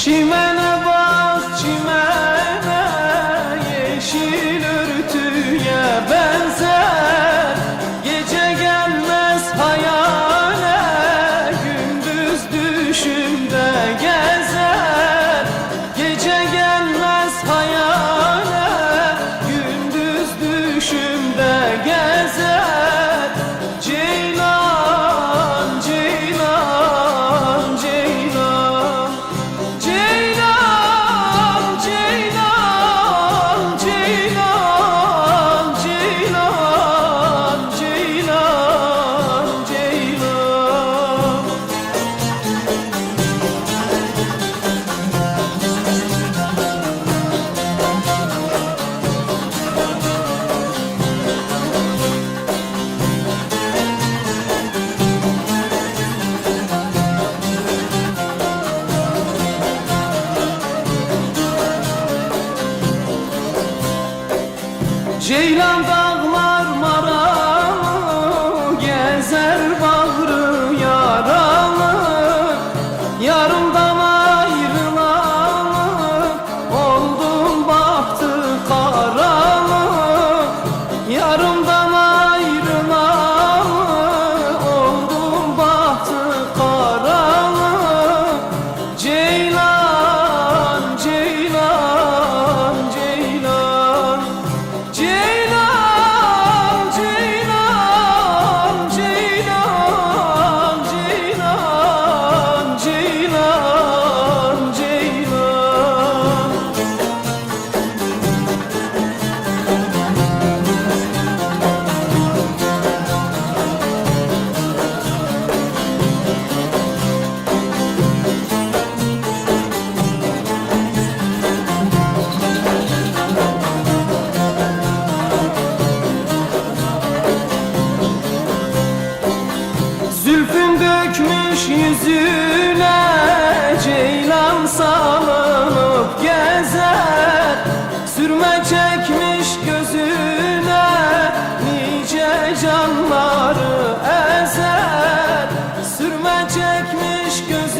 She might Ceylan dağlar Düşmüş yüzüne ceylan salınıp gezer. Sürme çekmiş gözüne nice canları ezer. Sürme çekmiş gözüne